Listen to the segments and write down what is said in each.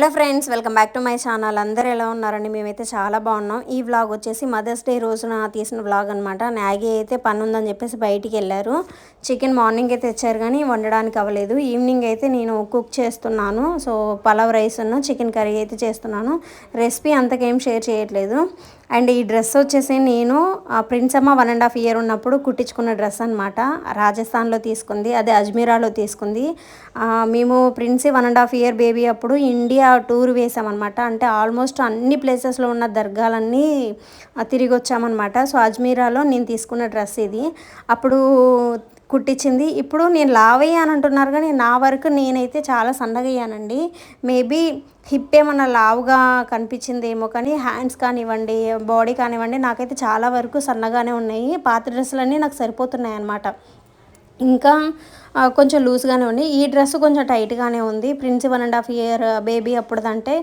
Hello friends welcome back to my channel. అందరూ ఎలా ఉన్నారండి? మేమైతే చాలా బాగున్నాం. ఈ వ్లాగ్ వచ్చేసి మదర్స్ డే రోజున తీసిన వ్లాగ్ అనమాట మ్యాగీ అయితే పని ఉందని చెప్పేసి బయటికి వెళ్ళారు. చికెన్ మార్నింగ్ అయితే తెచ్చారు కానీ వండడానికి అవ్వలేదు. ఈవినింగ్ అయితే నేను కుక్ చేస్తున్నాను. సో పలావ్ రైస్ ఉన్న చికెన్ కర్రీ అయితే చేస్తున్నాను. రెసిపీ అంతకేం షేర్ చేయట్లేదు. అండ్ ఈ డ్రెస్ వచ్చేసి నేను ప్రిన్స్ అమ్మ వన్ అండ్ హాఫ్ ఇయర్ ఉన్నప్పుడు కుట్టించుకున్న డ్రెస్ అనమాట రాజస్థాన్లో తీసుకుంది అదే అజ్మీరాలో తీసుకుంది. మేము Prince one and half year baby అప్పుడు ఇండియా టూర్ వేసామన్నమాట. అంటే ఆల్మోస్ట్ అన్ని ప్లేసెస్లో ఉన్న దర్గాలన్నీ తిరిగి వచ్చామన్నమాట. సో అజ్మీరాలో నేను తీసుకున్న డ్రెస్ ఇది. అప్పుడు కుట్టించింది. ఇప్పుడు నేను లావ్ అయ్యాను అంటున్నారు కానీ నా వరకు నేనైతే చాలా సన్నగా అయ్యానండి మేబీ హిప్ ఏమన్నా లావుగా కనిపించిందేమో కానీ హ్యాండ్స్ కానివ్వండి బాడీ కానివ్వండి నాకైతే చాలా వరకు సన్నగానే ఉన్నాయి. పాత డ్రెస్సులన్నీ నాకు సరిపోతున్నాయి అన్నమాట ఇంకా కొంచెం లూజ్గానే ఉంది. ఈ డ్రెస్ కొంచెం టైట్గానే ఉంది. Prince one and half year baby అప్పుడుదంటే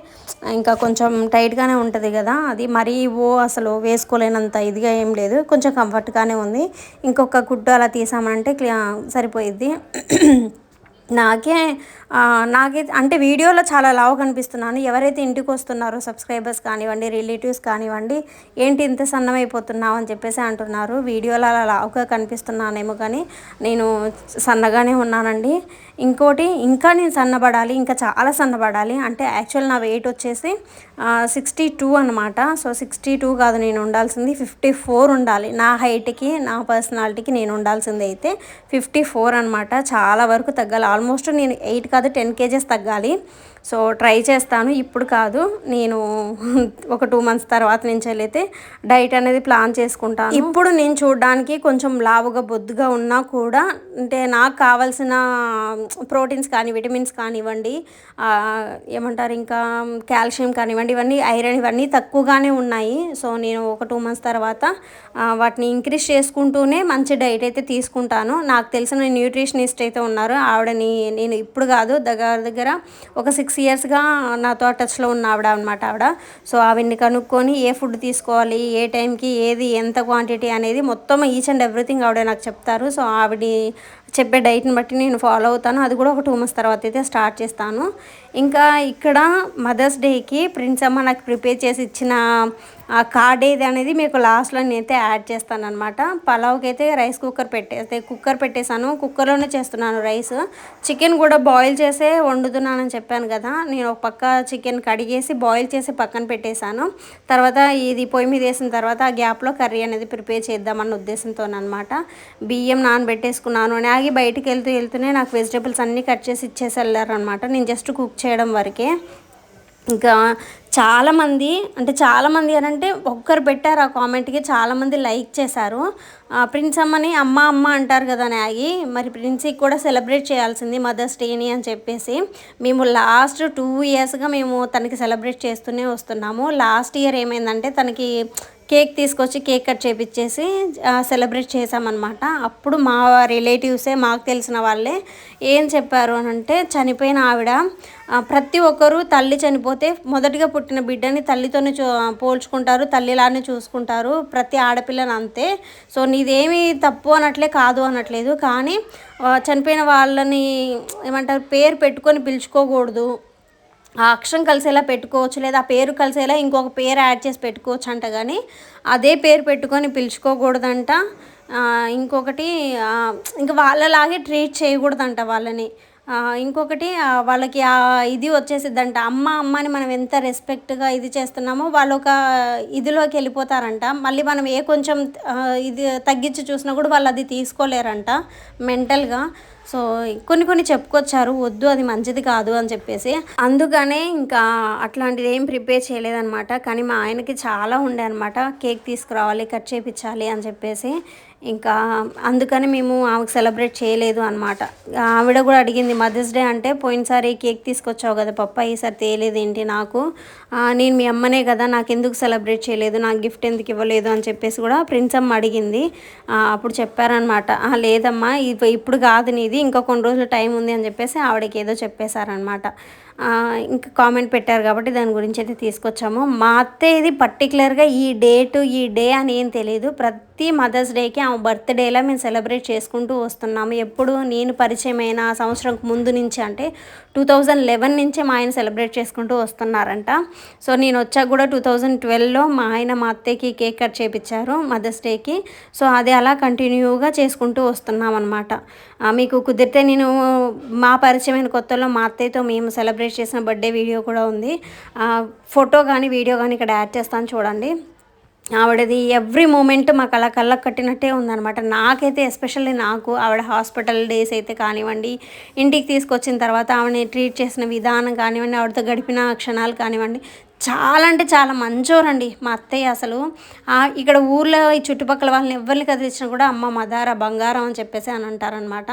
ఇంకా కొంచెం టైట్గానే ఉంటుంది కదా. అది మరీ ఓ అసలు వేసుకోలేనంత ఇదిగా ఏం లేదు. కొంచెం కంఫర్ట్గానే ఉంది. ఇంకొక గుడ్డు అలా తీసామంటే క్లియా సరిపోయిద్ది. నాకే నాకైతే అంటే వీడియోలో చాలా లావు కనిపిస్తున్నాను. ఎవరైతే ఇంటికి వస్తున్నారో సబ్స్క్రైబర్స్ కానివ్వండి రిలేటివ్స్ కానివ్వండి ఏంటి ఇంత సన్నమైపోతున్నావు అని చెప్పేసి అంటున్నారు. వీడియోలో అలా లావుగా కనిపిస్తున్నానేమో కానీ నేను సన్నగానే ఉన్నానండి. ఇంకోటి ఇంకా నేను సన్నబడాలి ఇంకా చాలా సన్నబడాలి అంటే యాక్చువల్ నా వెయిట్ వచ్చేసి సిక్స్టీ టూ అనమాట సో సిక్స్టీ టూ కాదు నేను ఉండాల్సింది ఫిఫ్టీ ఫోర్ ఉండాలి. నా హైట్కి నా పర్సనాలిటీకి నేను ఉండాల్సింది అయితే ఫిఫ్టీ ఫోర్ అనమాట చాలా వరకు తగ్గాలి. ఆల్మోస్ట్ నేను ఎయిట్ కాదు టెన్ కేజెస్ తగ్గాలి. సో ట్రై చేస్తాను. ఇప్పుడు కాదు నేను ఒక టూ మంత్స్ తర్వాత నుంచి అయితే డైట్ అనేది ప్లాన్ చేసుకుంటాను. ఇప్పుడు నేను చూడడానికి కొంచెం లావుగా బొద్దుగా ఉన్నా కూడా అంటే నాకు కావాల్సిన ప్రోటీన్స్ కానీ విటమిన్స్ కానివ్వండి ఏమంటారు ఇంకా కాల్షియం కానివ్వండి ఇవన్నీ ఐరన్ ఇవన్నీ తక్కువగానే ఉన్నాయి. సో నేను ఒక టూ మంత్స్ తర్వాత వాటిని ఇంక్రీజ్ చేసుకుంటూనే మంచి డైట్ అయితే తీసుకుంటాను. నాకు తెలిసిన న్యూట్రిషనిస్ట్ అయితే ఉన్నారు. ఆవిడని నేను ఇప్పుడు కాదు దగ్గర దగ్గర ఒక సిక్స్ ఇయర్స్గా నాతో టచ్లో ఉన్న ఆవిడ అనమాట ఆవిడ. సో ఆవిడ్ని కనుక్కొని ఏ ఫుడ్ తీసుకోవాలి ఏ టైంకి ఏది ఎంత క్వాంటిటీ అనేది మొత్తం ఈచ్ అండ్ ఎవ్రీథింగ్ ఆవిడ నాకు చెప్తారు. సో ఆవిడ చెప్పే డైట్ని బట్టి నేను ఫాలో అవుతాను. అది కూడా ఒక టూ మంత్స్ తర్వాత అయితే స్టార్ట్ చేస్తాను. ఇంకా ఇక్కడ మదర్స్ డేకి ప్రిన్స్ అమ్మ నాకు ప్రిపేర్ చేసి ఇచ్చిన ఆ కార్డ్ ఏది అనేది మీకు లాస్ట్లో నేనైతే యాడ్ చేస్తాను అనమాట పలావ్కి అయితే రైస్ కుక్కర్ పెట్టేస్తే కుక్కర్ పెట్టేశాను. కుక్కర్లోనే చేస్తున్నాను రైస్. చికెన్ కూడా బాయిల్ చేసే వండుతున్నానని చెప్పాను కదా. నేను ఒక పక్క చికెన్ కడిగేసి బాయిల్ చేసి పక్కన పెట్టేశాను. తర్వాత ఇది పొయ్యి మీద వేసిన తర్వాత ఆ గ్యాప్లో కర్రీ అనేది ప్రిపేర్ చేద్దామన్న ఉద్దేశంతో అనమాట బియ్యం నానబెట్టేసుకున్నాను. నాగి బయటికి వెళ్తూ వెళ్తూనే నాకు వెజిటేబుల్స్ అన్నీ కట్ చేసి ఇచ్చేసి వెళ్ళారనమాట నేను జస్ట్ కుక్ చేయడం వరకే. ఇంకా చాలామంది అంటే చాలామంది అని అంటే ఒక్కరు పెట్టారు ఆ కామెంట్కి చాలామంది లైక్ చేశారు. ప్రిన్స్ అమ్మని అమ్మ అమ్మ అంటారు కదా నాగి మరి ప్రిన్స్కి కూడా సెలబ్రేట్ చేయాల్సింది మదర్స్ డేని అని చెప్పేసి. మేము లాస్ట్ టూ ఇయర్స్గా మేము తనకి సెలబ్రేట్ చేస్తూనే వస్తున్నాము. లాస్ట్ ఇయర్ ఏమైందంటే తనకి కేక్ తీసుకొచ్చి కేక్ కట్ చేపించేసి సెలబ్రేట్ చేసామన్నమాట అప్పుడు మా రిలేటివ్సే మాకు తెలిసిన వాళ్ళే ఏం చెప్పారు అని అంటే చనిపోయిన ఆవిడ ప్రతి ఒక్కరూ తల్లి చనిపోతే మొదటిగా పుట్టిన బిడ్డని తల్లితోనే చూ పోల్చుకుంటారు తల్లిలానే చూసుకుంటారు ప్రతి ఆడపిల్లని అంతే. సో నీదేమీ తప్పు అనట్లే కాదు అనట్లేదు. కానీ చనిపోయిన వాళ్ళని ఏమంటారు పేరు పెట్టుకొని పిలుచుకోకూడదు. ఆ అక్షరం కలిసేలా పెట్టుకోవచ్చు లేదా ఆ పేరు కలిసేలా ఇంకొక పేరు యాడ్ చేసి పెట్టుకోవచ్చు అంట కానీ అదే పేరు పెట్టుకొని పిలుచుకోకూడదంట. ఇంకొకటి ఇంక ఇంకా వాళ్ళలాగే ట్రీట్ చేయకూడదంట వాళ్ళని. ఇంకొకటి వాళ్ళకి ఆ ఇది వచ్చేసిద్దంట. అమ్మ అమ్మని మనం ఎంత రెస్పెక్ట్గా ఇది చేస్తున్నామో వాళ్ళు ఒక ఇదిలోకి వెళ్ళిపోతారంట. మళ్ళీ మనం ఏ కొంచెం ఇది తగ్గించి చూసినా కూడా వాళ్ళు అది తీసుకోలేరంట మెంటల్గా. సో కొన్ని కొన్ని చెప్పుకొచ్చారు వద్దు అది మంచిది కాదు అని చెప్పేసి. అందుకనే ఇంకా అట్లాంటిది ఏం ప్రిపేర్ చేయలేదనమాట కానీ మా ఆయనకి చాలా ఉండే అనమాట కేక్ తీసుకురావాలి కట్ చేయించాలి అని చెప్పేసి. ఇంకా అందుకని మేము ఆమెకు సెలబ్రేట్ చేయలేదు అనమాట ఆవిడ కూడా అడిగింది మదర్స్ డే అంటే పోయినసారి కేక్ తీసుకొచ్చావు కదా పప్ప ఈసారి తేలేదు ఏంటి నాకు? నేను మీ అమ్మనే కదా నాకు ఎందుకు సెలబ్రేట్ చేయలేదు నాకు గిఫ్ట్ ఎందుకు ఇవ్వలేదు అని చెప్పేసి కూడా ప్రిన్స్ అమ్మ అడిగింది. అప్పుడు చెప్పారనమాట లేదమ్మా ఇప్పుడు కాదు నీది ఇది ఇంకా కొన్ని రోజులు టైం ఉంది అని చెప్పేసి ఆవిడకి ఏదో చెప్పేశారనమాట ఇంకా కామెంట్ పెట్టారు కాబట్టి దాని గురించి అయితే తీసుకొచ్చాము. మా అత్తే ఇది పర్టికులర్గా ఈ డేటు ఈ డే అని ఏం తెలియదు ప్రతి మదర్స్ డేకి ఆమె బర్త్డేలా మేము సెలబ్రేట్ చేసుకుంటూ వస్తున్నాము. ఎప్పుడు నేను పరిచయమైన అయిన సంవత్సరం ముందు నుంచి అంటే టూ థౌజండ్ లెవెన్ నుంచే మా ఆయన సెలబ్రేట్ చేసుకుంటూ వస్తున్నారంట. సో నేను వచ్చాక కూడా టూ థౌజండ్ ట్వెల్వ్లో మా ఆయన మా అత్తయ్యకి కేక్ కట్ చేయించారు మదర్స్ డేకి. సో అది అలా కంటిన్యూగా చేసుకుంటూ వస్తున్నాం అనమాట మీకు కుదిరితే నేను మా పరిచయమైన కొత్తలో మా అత్తయ్యతో మేము సెలబ్రేట్ చేసిన బర్త్డే వీడియో కూడా ఉంది. ఫోటో కానీ వీడియో కానీ ఇక్కడ యాడ్ చేస్తాను చూడండి. ఆవిడది ఎవ్రీ మూమెంట్ మాకు అలా కళ్ళకు కట్టినట్టే ఉందనమాట నాకైతే ఎస్పెషల్లీ నాకు ఆవిడ హాస్పిటల్ డేస్ అయితే కానివ్వండి ఇంటికి తీసుకొచ్చిన తర్వాత ఆవిడని ట్రీట్ చేసిన విధానం కానివ్వండి ఆవిడతో గడిపిన క్షణాలు కానివ్వండి చాలా అంటే చాలా మంచోరండి మా అత్తయ్య అసలు. ఇక్కడ ఊర్లో ఈ చుట్టుపక్కల వాళ్ళని ఎవరిని కదిలించినా కూడా అమ్మ మదార బంగారం అని చెప్పేసి అని అంటారనమాట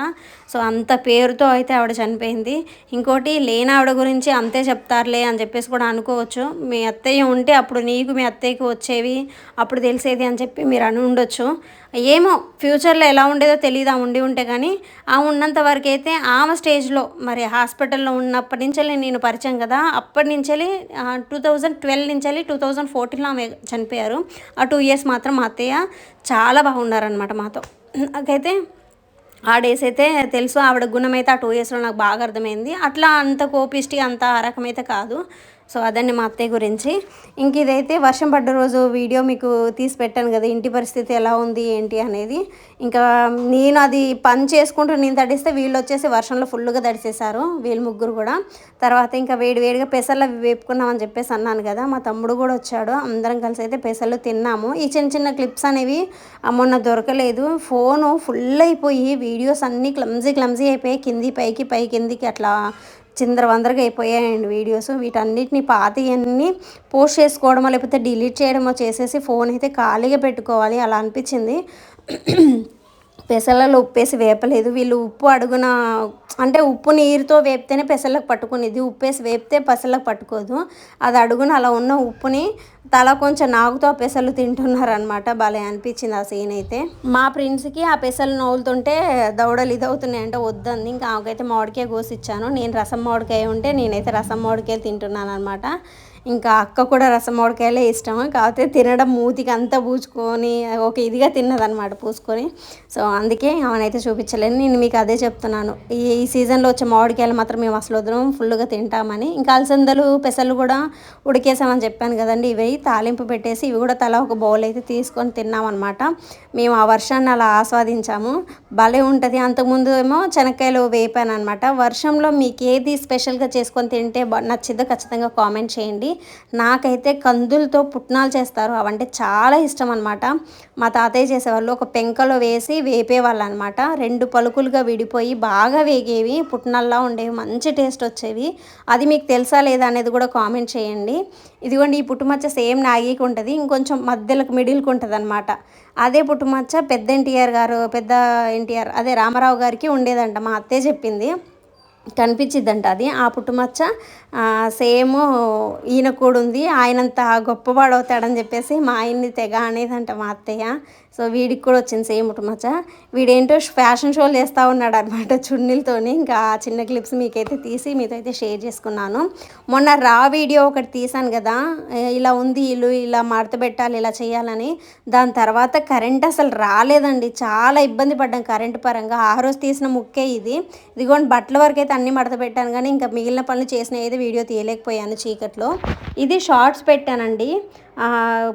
సో అంత పేరుతో అయితే ఆవిడ చనిపోయింది. ఇంకోటి లేని ఆవిడ గురించి అంతే చెప్తారులే అని చెప్పేసి కూడా అనుకోవచ్చు. మీ అత్తయ్య ఉంటే అప్పుడు నీకు మీ అత్తయ్యకి వచ్చేవి అప్పుడు తెలిసేది అని చెప్పి మీరు అని ఉండొచ్చు ఏమో ఫ్యూచర్లో ఎలా ఉండేదో తెలియదు ఆ ఉండి ఉంటే కానీ ఆ ఉన్నంత వరకు అయితే ఆమె స్టేజ్లో మరి హాస్పిటల్లో ఉన్నప్పటి నుంచి నేను పరిచయం కదా అప్పటి నుంచి టూ థౌజండ్ ట్వెల్వ్ నుంచి టూ థౌజండ్ ఫోర్టీన్లో ఆమె చనిపోయారు. ఆ టూ ఇయర్స్ మాత్రం మా అత్తయ్య చాలా బాగున్నారనమాట మాతో. నాకైతే ఆ డేస్ అయితే తెలుసు ఆవిడ గుణం అయితే ఆ టూ ఇయర్స్లో నాకు బాగా అర్థమైంది. అట్లా అంత కోపిష్టి అంత ఆ రకమైతే కాదు. సో అదండి మా అత్తయ్య గురించి. ఇంక ఇదైతే వర్షం పడ్డ రోజు వీడియో మీకు తీసి పెట్టాను కదా ఇంటి పరిస్థితి ఎలా ఉంది ఏంటి అనేది. ఇంకా నేను అది పని చేసుకుంటూ నేను తడిస్తే వీళ్ళు వచ్చేసి వర్షంలో ఫుల్గా తడిసేశారు వీళ్ళు ముగ్గురు కూడా. తర్వాత ఇంకా వేడి వేడిగా పెసర్లు అవి వేపుకున్నామని చెప్పేసి అన్నాను కదా మా తమ్ముడు కూడా వచ్చాడు అందరం కలిసి అయితే పెసర్లు తిన్నాము. ఈ చిన్న చిన్న క్లిప్స్ అనేవి మొన్న దొరకలేదు ఫోను ఫుల్ అయిపోయి వీడియోస్ అన్నీ క్లమ్జీ క్లమ్జీ అయిపోయి కింది పైకి పై కిందికి అట్లా చిందరవందరగా అయిపోయాయండి వీడియోస్. వీటన్నిటిని పాతవన్నీ పోస్ట్ చేసుకోవడమో లేకపోతే డిలీట్ చేయడమో చేసేసి ఫోన్ అయితే ఖాళీగా పెట్టుకోవాలి అలా అనిపించింది. పెసలలో ఉప్పేసి వేపలేదు. వీళ్ళు ఉప్పు అడుగున అంటే ఉప్పు నీరుతో వేపితేనే పెసలకు పట్టుకునేది. ఉప్పేసి వేపితే పెసలకు పట్టుకోదు. అది అడుగున అలా ఉన్న ఉప్పుని తల కొంచెం నాగుతో ఆ పెసలు తింటున్నారనమాట భలే అనిపించింది ఆ సీన్ అయితే మా ప్రిన్స్కి ఆ పెసలు నవ్వులుతుంటే దౌడలు ఇదవుతున్నాయి అంటే వద్దంది. ఇంకా ఆమెకైతే మామిడికాయ కోసిచ్చాను. నేను రసం మామిడికాయ ఉంటే నేనైతే రసం మామిడికాయలు తింటున్నాను అనమాట ఇంకా అక్క కూడా రసం మామిడికాయలే ఇష్టం. కాకపోతే తినడం మూతికి అంతా పూచుకొని ఒక ఇదిగా తిన్నదనమాట పూసుకొని. సో అందుకే ఆమెనైతే చూపించలేను నేను మీకు అదే చెప్తున్నాను. ఈ ఈ సీజన్లో వచ్చే మామిడికాయలు మాత్రం మేము అసలు వదలం ఫుల్గా తింటామని. ఇంకా అలసందలు పెసలు కూడా ఉడికేసామని చెప్పాను కదండి. ఇవి తాలింపు పెట్టేసి ఇవి కూడా తల ఒక బౌల్ అయితే తీసుకొని తిన్నామన్నమాట. మేము ఆ వర్షాన్ని అలా ఆస్వాదించాము. భలే ఉంటుంది. అంతకుముందు ఏమో శనక్కాయలు వేపాను అనమాట వర్షంలో మీకు ఏది స్పెషల్గా చేసుకొని తింటే నచ్చిద్దో ఖచ్చితంగా కామెంట్ చేయండి. నాకైతే కందులతో పుట్నాలు చేస్తారు. అవంటే చాలా ఇష్టం అనమాట మా తాతయ్య చేసేవాళ్ళు ఒక పెంకలో వేసి వేపేవాళ్ళు అనమాట రెండు పలుకులుగా విడిపోయి బాగా వేగేవి. పుట్నాల్లా ఉండేవి. మంచి టేస్ట్ వచ్చేవి. అది మీకు తెలుసా లేదా అనేది కూడా కామెంట్ చేయండి. ఇదిగోండి ఈ పుట్టుమచ్చ సేమ్ నాగీకి ఉంటుంది ఇంకొంచెం మధ్యలోకి మిడిల్కి ఉంటుంది అనమాట అదే పుట్టుమచ్చ పెద్ద ఎన్టీఆర్ గారు పెద్ద ఎన్టీఆర్ అదే రామారావు గారికి ఉండేదంట మా అత్తే చెప్పింది. కనిపించిద్దంట అది. ఆ పుట్టుమచ్చ సేమ్ ఈయన కూడా ఉంది ఆయనంత గొప్పవాడవుతాడని చెప్పేసి మా ఆయన్ని తెగ అనేదంట మా అత్తయ్య. సో వీడికి కూడా వచ్చింది సేమ్ పుట్టుమచ్చ వీడేంటో ఫ్యాషన్ షోలు చేస్తూ ఉన్నాడు అనమాట చున్నీలతోని. ఇంకా చిన్న క్లిప్స్ మీకైతే తీసి మీతో అయితే షేర్ చేసుకున్నాను. మొన్న రా వీడియో ఒకటి తీసాను కదా. ఇలా ఉంది ఇల్లు ఇలా మడత పెట్టాలి ఇలా చేయాలని. దాని తర్వాత కరెంట్ అసలు రాలేదండి. చాలా ఇబ్బంది పడ్డాం కరెంట్ పరంగా. ఆ రోజు తీసిన ముక్కే ఇది. ఇదిగోండి బట్టల వరకు అయితే అన్ని మడత పెట్టాను కానీ ఇంకా మిగిలిన పనులు చేసిన అయితే వీడియో తీయలేకపోయాను చీకట్లో. ఇది షార్ట్స్ పెట్టానండి.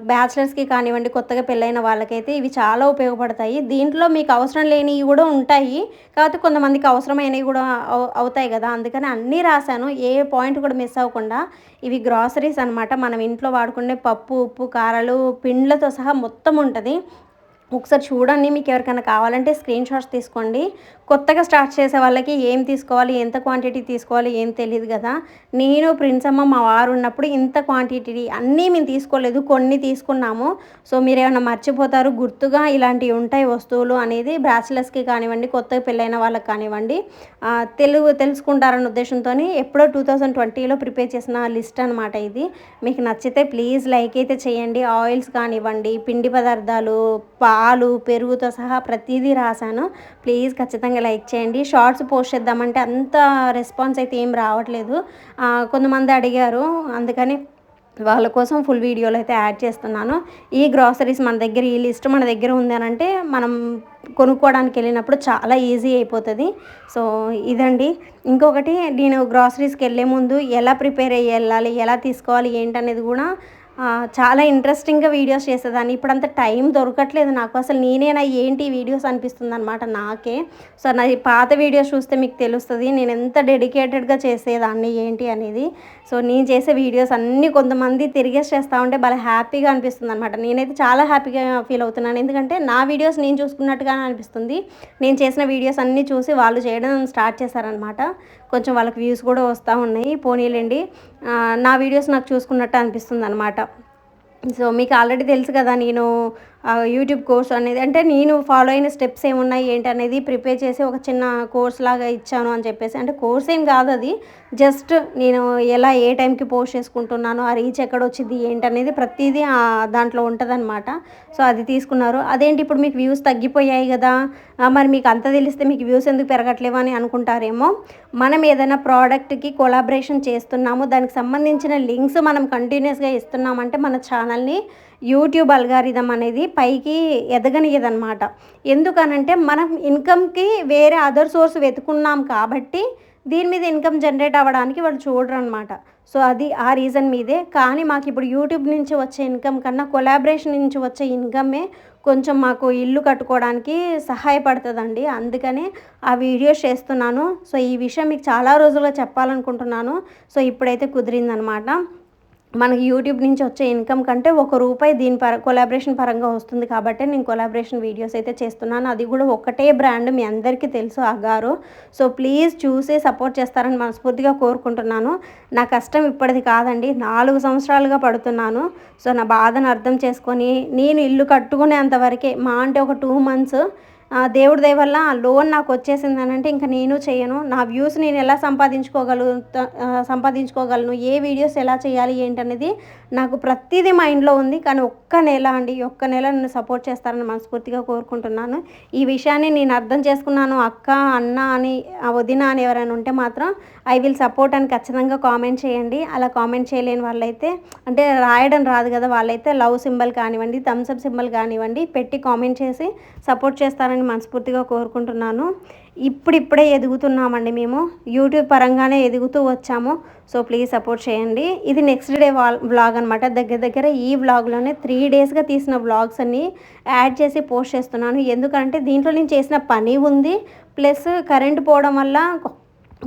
బ్యాచిలర్స్కి కానివ్వండి కొత్తగా పెళ్ళైన వాళ్ళకైతే ఇవి చాలా ఉపయోగపడతాయి. దీంట్లో మీకు అవసరం లేనివి కూడా ఉంటాయి. కాకపోతే కొంతమందికి అవసరమైనవి కూడా అవుతాయి కదా. అందుకని అన్నీ రాశాను. ఏ పాయింట్ కూడా మిస్ అవ్వకుండా ఇవి గ్రాసరీస్ అనమాట మనం ఇంట్లో వాడుకునే పప్పు ఉప్పు కారాలు పిండ్లతో సహా మొత్తం ఉంటుంది. ఒకసారి చూడండి మీకు ఎవరికైనా కావాలంటే స్క్రీన్ షాట్స్ తీసుకోండి. కొత్తగా స్టార్ట్ చేసే వాళ్ళకి ఏం తీసుకోవాలి ఎంత క్వాంటిటీ తీసుకోవాలి ఏం తెలియదు కదా. నేను ప్రిన్స్ అమ్మ మా వారు ఉన్నప్పుడు ఇంత క్వాంటిటీ అన్నీ మేము తీసుకోలేదు కొన్ని తీసుకున్నాము. సో మీరు ఏమైనా మర్చిపోతారు గుర్తుగా ఇలాంటివి ఉంటాయి వస్తువులు అనేది బ్యాచిలర్స్కి కానివ్వండి కొత్తగా పెళ్ళైన వాళ్ళకి కానివ్వండి. తెలుగు తెలుసుకుంటారన్న ఉద్దేశంతో ఎప్పుడో టూ థౌజండ్ ట్వంటీలో ప్రిపేర్ చేసిన లిస్ట్ అనమాట ఇది. మీకు నచ్చితే ప్లీజ్ లైక్ అయితే చేయండి. ఆయిల్స్ కానివ్వండి పిండి పదార్థాలు పాలు పెరుగుతో సహా ప్రతిదీ రాశాను. ప్లీజ్ ఖచ్చితంగా ఖచ్చితంగా లైక్ చేయండి. షార్ట్స్ పోస్ట్ చేద్దామంటే అంత రెస్పాన్స్ అయితే ఏం రావట్లేదు. కొంతమంది అడిగారు. అందుకని వాళ్ళ కోసం ఫుల్ వీడియోలు అయితే యాడ్ చేస్తున్నాను. ఈ గ్రాసరీస్ మన దగ్గర ఈ లిస్ట్ మన దగ్గర ఉంది అని అంటే మనం కొనుక్కోవడానికి వెళ్ళినప్పుడు చాలా ఈజీ అయిపోతుంది. సో ఇదండి. ఇంకొకటి నేను గ్రాసరీస్కి వెళ్ళే ముందు ఎలా ప్రిపేర్ అయ్యి వెళ్ళాలి ఎలా తీసుకోవాలి ఏంటనేది కూడా చాలా ఇంట్రెస్టింగ్గా వీడియోస్ చేసేదాన్ని. ఇప్పుడంత టైం దొరకట్లేదు నాకు. అసలు నేనేనా ఏంటి వీడియోస్ అనిపిస్తుంది అనమాట నాకే. సో నా పాత వీడియోస్ చూస్తే మీకు తెలుస్తుంది నేను ఎంత డెడికేటెడ్గా చేసేదాన్ని ఏంటి అనేది. సో నేను చేసే వీడియోస్ అన్నీ కొంతమంది తిరిగేసి చేస్తూ ఉంటే భలే హ్యాపీగా అనిపిస్తుంది అనమాట నేనైతే చాలా హ్యాపీగా ఫీల్ అవుతున్నాను. ఎందుకంటే నా వీడియోస్ నేను చూసుకున్నట్టుగానే అనిపిస్తుంది. నేను చేసిన వీడియోస్ అన్నీ చూసి వాళ్ళు చేయడం స్టార్ట్ చేశారనమాట కొంచెం వాళ్ళకి వ్యూస్ కూడా వస్తూ ఉన్నాయి. పోనీలండి. నా వీడియోస్ నాకు చూసుకున్నట్టు అనిపిస్తుంది అనమాట సో మీకు ఆల్రెడీ తెలుసు కదా నేను యూట్యూబ్ కోర్స్ అనేది అంటే నేను ఫాలో అయిన స్టెప్స్ ఏమున్నాయి ఏంటి అనేది ప్రిపేర్ చేసి ఒక చిన్న కోర్స్ లాగా ఇచ్చాను అని చెప్పేసి అంటే కోర్స్ ఏం కాదు అది. జస్ట్ నేను ఎలా ఏ టైంకి పోస్ట్ చేసుకుంటున్నాను ఆ రీచ్ ఎక్కడ వచ్చింది ఏంటి అనేది ప్రతిదీ దాంట్లో ఉంటుందన్నమాట. సో అది తీసుకున్నారు. అదేంటి ఇప్పుడు మీకు వ్యూస్ తగ్గిపోయాయి కదా మరి మీకు అంత తెలిస్తే మీకు వ్యూస్ ఎందుకు పెరగట్లేవు అని అనుకుంటారేమో. మనం ఏదైనా ప్రోడక్ట్కి కొలాబరేషన్ చేస్తున్నాము దానికి సంబంధించిన లింక్స్ మనం కంటిన్యూస్గా ఇస్తున్నామంటే మన ఛానల్ని యూట్యూబ్ అల్గారిథం అనేది పైకి ఎదగనియదనమాట ఎందుకనంటే మనం ఇన్కమ్కి వేరే అదర్ సోర్స్ వెతుకున్నాం కాబట్టి దీని మీద ఇన్కమ్ జనరేట్ అవ్వడానికి వాళ్ళు చూడరు అనమాట సో అది ఆ రీజన్ మీదే. కానీ మాకు ఇప్పుడు యూట్యూబ్ నుంచి వచ్చే ఇన్కమ్ కన్నా కొలాబరేషన్ నుంచి వచ్చే ఇన్కమే కొంచెం మాకు ఇల్లు కట్టుకోవడానికి సహాయపడుతుందండి. అందుకనే ఆ వీడియోస్ చేస్తున్నాను. సో ఈ విషయం మీకు చాలా రోజులుగా చెప్పాలనుకుంటున్నాను. సో ఇప్పుడైతే కుదిరిందనమాట మనకి యూట్యూబ్ నుంచి వచ్చే ఇన్కమ్ కంటే ఒక రూపాయి దీని పర కొలాబరేషన్ పరంగా వస్తుంది కాబట్టి నేను కొలాబరేషన్ వీడియోస్ అయితే చేస్తున్నాను. అది కూడా ఒకటే బ్రాండ్ మీ అందరికీ తెలుసు అగారు. సో ప్లీజ్ చూసి సపోర్ట్ చేస్తారని మనస్ఫూర్తిగా కోరుకుంటున్నాను. నా కష్టం ఇప్పటిది కాదండి. నాలుగు సంవత్సరాలుగా పడుతున్నాను. సో నా బాధను అర్థం చేసుకొని నేను ఇల్లు కట్టుకునేంత వరకే మా అంటే ఒక టూ మంత్స్ దేవుడి దయ వల్ల ఆ లోన్ నాకు వచ్చేసింది అని అంటే ఇంకా నేను చేయను. నా వ్యూస్ నేను ఎలా సంపాదించుకోగలు సంపాదించుకోగలను ఏ వీడియోస్ ఎలా చేయాలి ఏంటనేది నాకు ప్రతిదీ మైండ్లో ఉంది. కానీ ఒక్క నెల అండి ఒక్క నెల నన్ను సపోర్ట్ చేస్తారని మనస్ఫూర్తిగా కోరుకుంటున్నాను. ఈ విషయాన్ని నేను అర్థం చేసుకున్నాను. అక్క అన్న అని ఆ వదిన అని ఎవరైనా ఉంటే మాత్రం ఐ విల్ సపోర్ట్ అని ఖచ్చితంగా కామెంట్ చేయండి. అలా కామెంట్ చేయలేని వాళ్ళైతే అంటే రాయడం రాదు కదా వాళ్ళైతే లవ్ సింబల్ కానివ్వండి థమ్స్అప్ సింబల్ కానివ్వండి పెట్టి కామెంట్ చేసి సపోర్ట్ చేస్తారని మనస్ఫూర్తిగా కోరుకుంటున్నాను. ఇప్పుడిప్పుడే ఎదుగుతున్నామండి మేము. యూట్యూబ్ పరంగానే ఎదుగుతూ వచ్చాము. సో ప్లీజ్ సపోర్ట్ చేయండి. ఇది నెక్స్ట్ డే వ్లాగ్ అనమాట దగ్గర దగ్గర ఈ వ్లాగ్లోనే త్రీ డేస్గా తీసిన వ్లాగ్స్ అన్నీ యాడ్ చేసి పోస్ట్ చేస్తున్నాను. ఎందుకంటే దీంట్లో నేను చేసిన పని ఉంది. ప్లస్ కరెంట్ పోవడం వల్ల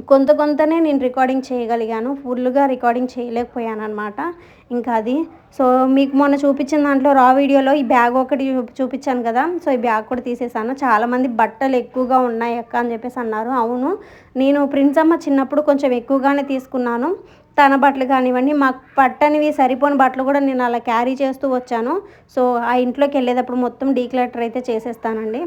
కొంత కొంతనే నేను రికార్డింగ్ చేయగలిగాను. ఫుల్గా రికార్డింగ్ చేయలేకపోయాను అనమాట ఇంకా అది. సో మీకు మొన్న చూపించిన దాంట్లో రా వీడియోలో ఈ బ్యాగ్ ఒకటి చూ- చూపించాను కదా. సో ఈ బ్యాగ్ కూడా తీసేసాను చాలామంది బట్టలు ఎక్కువగా ఉన్నాయి అక్క అని చెప్పేసి అన్నారు. అవును. నేను ప్రిన్స్ అమ్మ చిన్నప్పుడు కొంచెం ఎక్కువగానే తీసుకున్నాను. తన బట్టలు కానివ్వండి మాకు పట్టనివి సరిపోని బట్టలు కూడా నేను అలా క్యారీ చేస్తూ వచ్చాను. సో ఆ ఇంట్లోకి వెళ్ళేటప్పుడు మొత్తం డీక్లెటర్ అయితే చేసేస్తానండి.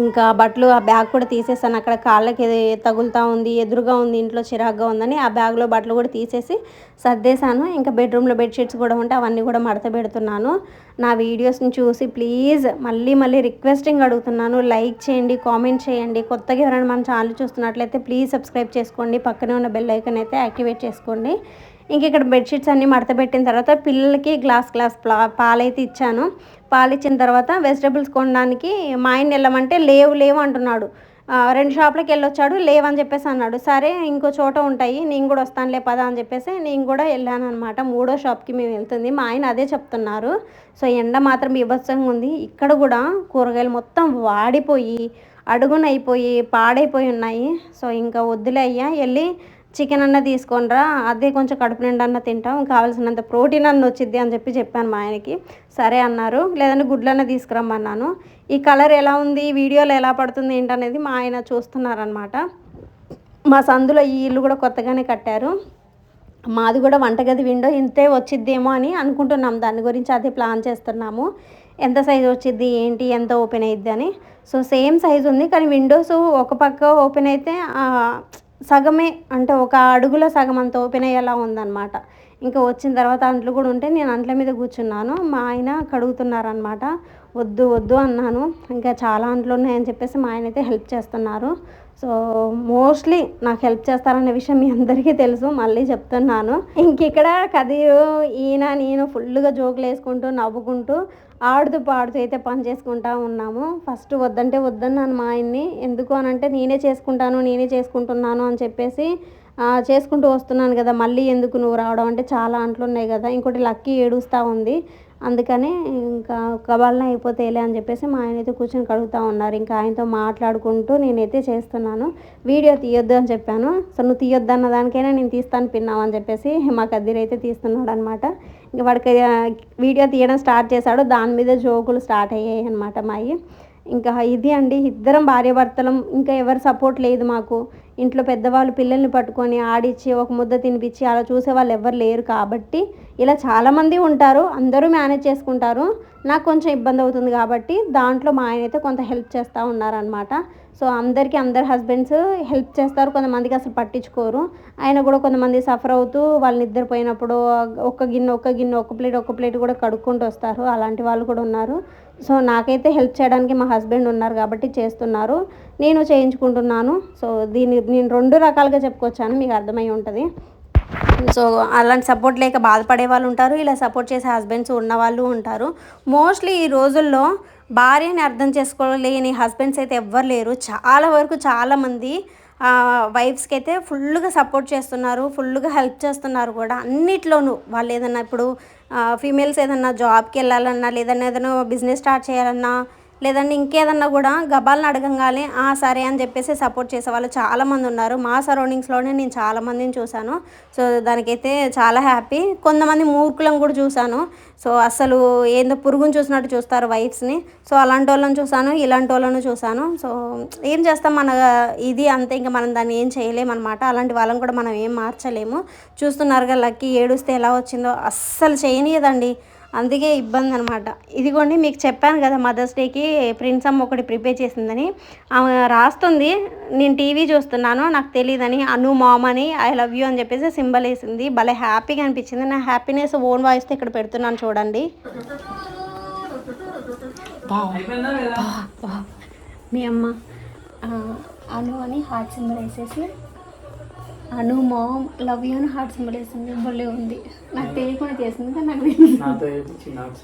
ఇంకా బట్టలు ఆ బ్యాగ్ కూడా తీసేసాను. అక్కడ కాళ్ళకి తగులుతూ ఉంది ఎదురుగా ఉంది ఇంట్లో చిరాగ్గా ఉందని ఆ బ్యాగ్లో బట్టలు కూడా తీసేసి సర్దేశాను. ఇంకా బెడ్రూమ్లో బెడ్షీట్స్ కూడా ఉంటే అవన్నీ కూడా మడత పెడుతున్నాను. నా వీడియోస్ని చూసి ప్లీజ్ మళ్ళీ మళ్ళీ రిక్వెస్టింగ్ అడుగుతున్నాను. లైక్ చేయండి కామెంట్ చేయండి. కొత్తగా ఎవరైనా మన ఛానల్ చూస్తున్నట్లయితే ప్లీజ్ సబ్స్క్రైబ్ చేసుకోండి. పక్కనే ఉన్న బెల్ ఐకన్ అయితే యాక్టివేట్ చేసుకోండి. ఇంక ఇక్కడ బెడ్షీట్స్ అన్నీ మడత పెట్టిన తర్వాత పిల్లలకి గ్లాస్ గ్లాస్ ప్లా పాలైతే ఇచ్చాను. పాలిచ్చిన తర్వాత వెజిటబుల్స్ కొనడానికి మా ఆయన వెళ్ళమంటే లేవు లేవు అంటున్నాడు. రెండు షాపులకు వెళ్ళొచ్చాడు లేవని చెప్పేసి అన్నాడు. సరే ఇంకో చోట ఉంటాయి నేను కూడా వస్తానులే పదా అని చెప్పేసి నేను కూడా వెళ్ళాను అనమాట మూడో షాప్కి మేము వెళ్తుంది. మా ఆయన అదే చెప్తున్నారు. సో ఎండ మాత్రం బీభత్సంగా ఉంది. ఇక్కడ కూడా కూరగాయలు మొత్తం వాడిపోయి అడుగునైపోయి పాడైపోయి ఉన్నాయి. సో ఇంకా వద్దులే అయ్యా వెళ్ళి చికెన్ అన్న తీసుకొనిరా అదే కొంచెం కడుపు నిండా అన్న తింటాం కావాల్సినంత ప్రోటీన్ అన్న వచ్చింది అని చెప్పి చెప్పాను మా ఆయనకి. సరే అన్నారు లేదంటే గుడ్లన్న తీసుకురమ్మన్నాను. ఈ కలర్ ఎలా ఉంది వీడియోలో ఎలా పడుతుంది ఏంటనేది మా ఆయన చూస్తున్నారనమాట మా సందులో ఈ ఇల్లు కూడా కొత్తగానే కట్టారు. మాది కూడా వంటగది విండో ఇంతే వచ్చిద్దేమో అని అనుకుంటున్నాం దాని గురించి అదే ప్లాన్ చేస్తున్నాము. ఎంత సైజు వచ్చిద్ది ఏంటి ఎంత ఓపెన్ అయ్యిద్ది అని. సో సేమ్ సైజు ఉంది కానీ విండోస్ ఒక పక్క ఓపెన్ అయితే సగమే అంటే ఒక అడుగులో సగం అంత ఓపెన్ అయ్యేలా ఉందన్నమాట. ఇంకా వచ్చిన తర్వాత అంట్లు కూడా ఉంటే నేను అంట్ల మీద కూర్చున్నాను. మా ఆయన కడుగుతున్నారనమాట వద్దు వద్దు అన్నాను. ఇంకా చాలా అంట్లు ఉన్నాయని చెప్పేసి మా ఆయన అయితే హెల్ప్ చేస్తున్నారు. సో మోస్ట్లీ నాకు హెల్ప్ చేస్తారనే విషయం మీ అందరికీ తెలుసు. మళ్ళీ చెప్తున్నాను. ఇంక ఇక్కడ కదీరు ఈయన నేను ఫుల్గా జోకులు వేసుకుంటూ నవ్వుకుంటూ ఆడుతూ పాడుతూ అయితే పని చేసుకుంటా ఉన్నాము. ఫస్ట్ వద్దంటే వద్దన్నాను మా ఆయన్ని ఎందుకు అని అంటే నేనే చేసుకుంటాను నేనే చేసుకుంటున్నాను అని చెప్పేసి చేసుకుంటూ వస్తున్నాను కదా మళ్ళీ ఎందుకు నువ్వు రావడం అంటే చాలా అంట్లు ఉన్నాయి కదా ఇంకోటి లక్కీ ఏడుస్తూ ఉంది. అందుకనే ఇంకా కబాలన అయిపోతేలే అని చెప్పేసి మా ఆయన అయితే కూర్చొని కడుగుతూ ఉన్నారు. ఇంకా ఆయనతో మాట్లాడుకుంటూ నేనైతే చేస్తున్నాను. వీడియో తీయొద్దు అని చెప్పాను. సో నువ్వు తీయొద్దు అన్న దానికైనా నేను తీస్తాను పిన్నావు అని చెప్పేసి మా కద్దీరు అయితే తీస్తున్నాడు అనమాట ఇంకా వాడికి వీడియో తీయడం స్టార్ట్ చేశాడు. దాని మీద జోకులు స్టార్ట్ అయ్యాయి అనమాట మావి ఇంకా ఇది అండి ఇద్దరం భార్యాభర్తలం ఇంకా ఎవరు సపోర్ట్ లేదు మాకు. ఇంట్లో పెద్దవాళ్ళు పిల్లల్ని పట్టుకొని ఆడిచ్చి ఒక ముద్ద తినిపించి అలా చూసే వాళ్ళు ఎవరు లేరు కాబట్టి ఇలా చాలామంది ఉంటారు అందరూ మేనేజ్ చేసుకుంటారు. నాకు కొంచెం ఇబ్బంది అవుతుంది కాబట్టి దాంట్లో మా ఆయన అయితే కొంత హెల్ప్ చేస్తూ ఉన్నారనమాట సో అందరికీ అందరు హస్బెండ్స్ హెల్ప్ చేస్తారు కొంతమందికి అసలు పట్టించుకోరు. ఆయన కూడా కొంతమంది సఫర్ అవుతూ వాళ్ళు నిద్రపోయినప్పుడు ఒక్క గిన్నె ఒక్క గిన్నె ఒక ప్లేట్ ఒక్క ప్లేట్ కూడా కడుక్కుంటూ వస్తారు. అలాంటి వాళ్ళు కూడా ఉన్నారు. సో నాకైతే హెల్ప్ చేయడానికి మా హస్బెండ్ ఉన్నారు కాబట్టి చేస్తున్నారు. నేను చేయించుకుంటున్నాను. సో దీన్ని నేను రెండు రకాలుగా చెప్పుకొచ్చాను. మీకు అర్థమై ఉంటుంది. సో అలాంటి సపోర్ట్ లేక బాధపడే వాళ్ళు ఉంటారు. ఇలా సపోర్ట్ చేసే హస్బెండ్స్ ఉన్న వాళ్ళు ఉంటారు. మోస్ట్లీ ఈ రోజుల్లో భార్యని అర్థం చేసుకోలేని హస్బెండ్స్ అయితే ఎవ్వరు లేరు. చాలా వరకు చాలామంది వైఫ్స్కి అయితే ఫుల్గా సపోర్ట్ చేస్తున్నారు ఫుల్గా హెల్ప్ చేస్తున్నారు కూడా. అన్నిట్లోనూ వాళ్ళు ఏదన్నా ఇప్పుడు ఫీమేల్స్ ఏదన్నా జాబ్కి వెళ్ళాలన్నా లేదన్నా ఏదైనా బిజినెస్ స్టార్ట్ చేయాలన్నా లేదంటే ఇంకేదన్నా కూడా గబాలను అడగంగానే "ఆ, సరే అని చెప్పేసి సపోర్ట్ చేసే వాళ్ళు చాలామంది ఉన్నారు. మా సరౌండింగ్స్లోనే నేను చాలామందిని చూశాను. సో దానికైతే చాలా హ్యాపీ. కొంతమంది మూర్ఖులను కూడా చూశాను. సో అసలు ఏందో పురుగుని చూసినట్టు చూస్తారు వైఫ్స్ని. సో అలాంటి వాళ్ళని చూశాను ఇలాంటి వాళ్ళను చూశాను. సో ఏం చేస్తాం మన ఇది అంతే ఇంకా మనం దాన్ని ఏం చేయలేమన్నమాట. అలాంటి వాళ్ళని కూడా మనం ఏం మార్చలేము. చూస్తున్నారుగా లక్కీ ఏడుస్తే ఎలా వచ్చిందో. అస్సలు చేయనీయదండి. అందుకే ఇబ్బంది అనమాట ఇదిగోండి మీకు చెప్పాను కదా మదర్స్ డేకి ప్రిన్స్ అమ్మ ఒకటి ప్రిపేర్ చేసిందని. ఆమె రాస్తుంది నేను టీవీ చూస్తున్నాను నాకు తెలియదని అను మామ్ అని ఐ లవ్ యూ అని చెప్పేసి సింబల్ వేసింది. భలే హ్యాపీగా అనిపించింది. నా హ్యాపీనెస్ ఓన్ వాయిస్తో ఇక్కడ పెడుతున్నాను చూడండి. మీ అమ్మ అను అని హార్ట్ సింబల్ వేసేసి అను మామ్ లవ్ యూ అని హార్ట్ సింబల్ వేసింది. భలే ఉంది. నాకు తెలియకుండా చేసింది కానీ నాకు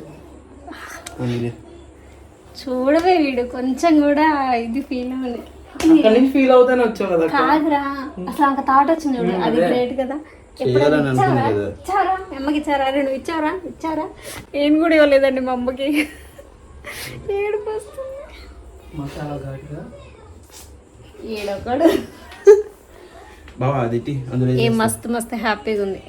చూడవే వీడు కొంచెం కూడా ఇది ఫీల్ అవ్వలే. అక్కడి నుంచి ఫీల్ అవుతానే వచ్చావు కదా. కాదురా అసలు అంత థాట్ వచ్చింది చూడు. అది గ్రేట్ కదా. ఎప్పుడైనా ఇచ్చారా ఇచ్చారా అమ్మకి ఇచ్చారా నువ్వు ఇచ్చారా ఇచ్చారా? ఏం కూడా ఇవ్వలేదండి మా అమ్మకి. ఏడుపు వస్తుంది. ఏడొకడు బావా అది అందులో ఏ మస్తు మస్తు హ్యాపీగా ఉంది?